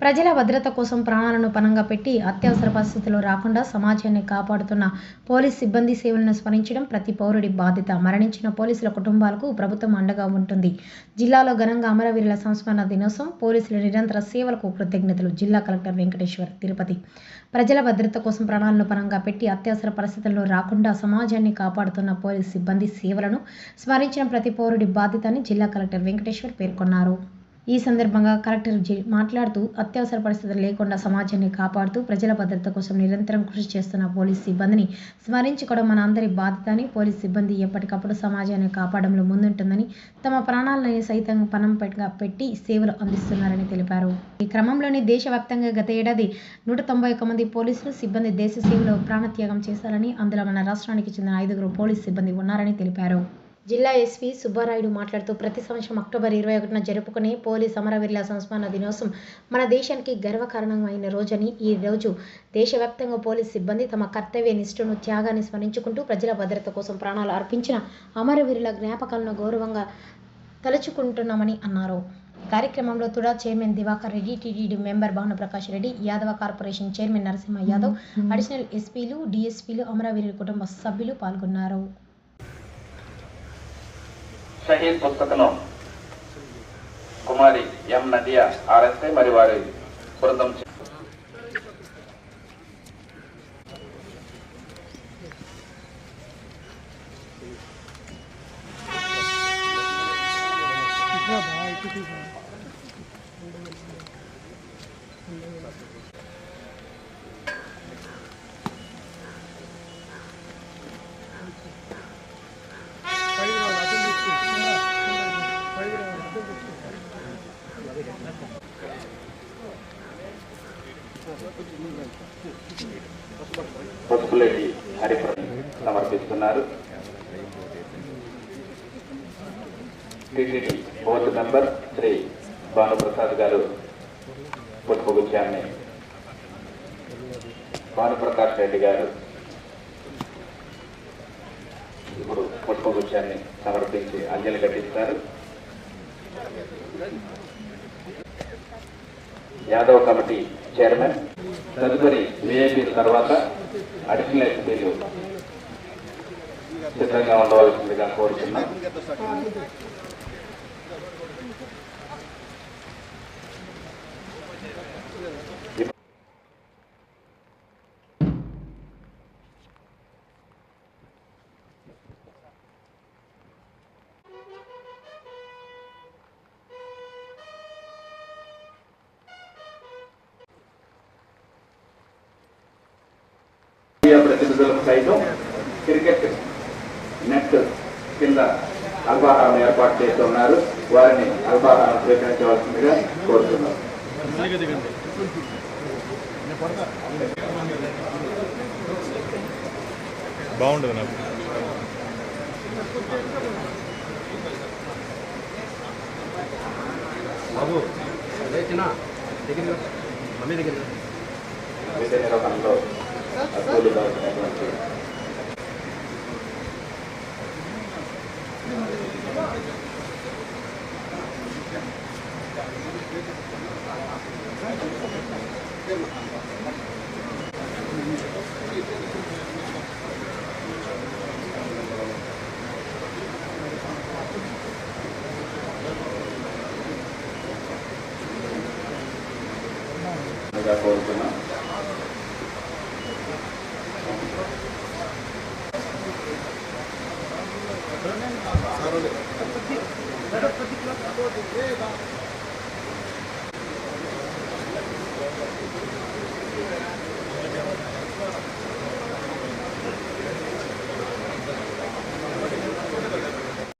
ప్రజల భద్రత కోసం ప్రాణాలను పణంగా పెట్టి అత్యవసర పరిస్థితుల్లో రాకుండా సమాజాన్ని కాపాడుతున్న పోలీస్ సిబ్బంది సేవలను స్మరించడం ప్రతి పౌరుడి బాధ్యత. మరణించిన పోలీసుల కుటుంబాలకు ప్రభుత్వం అండగా ఉంటుంది. జిల్లాలో ఘనంగా అమరవీరుల సంస్మరణ దినోత్సవం పోలీసుల నిరంతర సేవలకు కృతజ్ఞతలు. జిల్లా కలెక్టర్ వెంకటేశ్వర్ తిరుపతి. ప్రజల భద్రత కోసం ప్రాణాలను పణంగా పెట్టి అత్యవసర పరిస్థితుల్లో రాకుండా సమాజాన్ని కాపాడుతున్న పోలీస్ సిబ్బంది సేవలను స్మరించిన ప్రతి పౌరుడి బాధ్యత అని జిల్లా కలెక్టర్ వెంకటేశ్వర్ పేర్కొన్నారు. ఈ సందర్భంగా కలెక్టర్ మాట్లాడుతూ అత్యవసర పరిస్థితులు లేకుండా సమాజాన్ని కాపాడుతూ ప్రజల భద్రత కోసం నిరంతరం కృషి చేస్తున్న పోలీస్ సిబ్బందిని స్మరించుకోవడం మన అందరి బాధ్యత అని పోలీస్ సిబ్బంది ఎప్పటికప్పుడు సమాజాన్ని కాపాడంలో ముందుంటుందని తమ ప్రాణాలని సైతం పణం పెట్టి సేవలు అందిస్తున్నారని తెలిపారు. ఈ క్రమంలోనే దేశవ్యాప్తంగా గత ఏడాది నూట తొంభై ఒక్క మంది పోలీసులు సిబ్బంది దేశ సేవలో ప్రాణత్యాగం చేశారని అందులో మన రాష్ట్రానికి చెందిన ఐదుగురు పోలీస్ సిబ్బంది ఉన్నారని తెలిపారు. జిల్లా ఎస్పీ సుబ్బారాయుడు మాట్లాడుతూ ప్రతి సంవత్సరం అక్టోబర్ ఇరవై ఒకటిన జరుపుకునే పోలీస్ అమరవీరుల సంస్మరణ దినోత్సవం మన దేశానికి గర్వకారణమైన రోజని ఈ రోజు దేశవ్యాప్తంగా పోలీస్ సిబ్బంది తమ కర్తవ్య నిష్ఠను త్యాగాన్ని స్మరించుకుంటూ ప్రజల భద్రత కోసం ప్రాణాలు అర్పించిన అమరవీరుల జ్ఞాపకాలను గౌరవంగా తలుచుకుంటున్నామని అన్నారు. కార్యక్రమంలో TUDA chairman Diwakar Reddy TTD member Bhanuprakash Reddy Yadava corporation chairman Narasimha Yadav additional ఎస్పీలు డిఎస్పీలు అమరవీరుల కుటుంబ సభ్యులు పాల్గొన్నారు. షహీద్ పుస్తకను కుమారి ఎం నదియా ఆర్ఎస్ఐ మరి వారి బృందం చే- Pasupuleti Hariprasad సమర్పిస్తున్నారు. TDP board member Shri Bhanuprasad గారు పుష్పగుచ్చాన్ని భానుప్రకాష్ రెడ్డి గారు ఇప్పుడు పుష్పగుచ్చాన్ని సమర్పించి అంజలి ఘటిస్తారు. యాదవ్ కమిటీ చైర్మన్ తదుపరి విఐపీ తర్వాత అడిషనల్ ఎస్పీలు సిద్ధంగా ఉండవలసిందిగా కోరుతున్నాం మీడియా ప్రతినిధులకు సైతం క్రికెట్ నెట్ కింద అల్పాహారం ఏర్పాటు చేస్తున్నారు వారిని అల్పాహారం స్వీకరించవలసిందిగా కోరుతున్నాం. బాగుంటుంది నాకు. బాబు అదే చిన్న దగ్గర మమ్మీ దగ్గర are you about Gracias.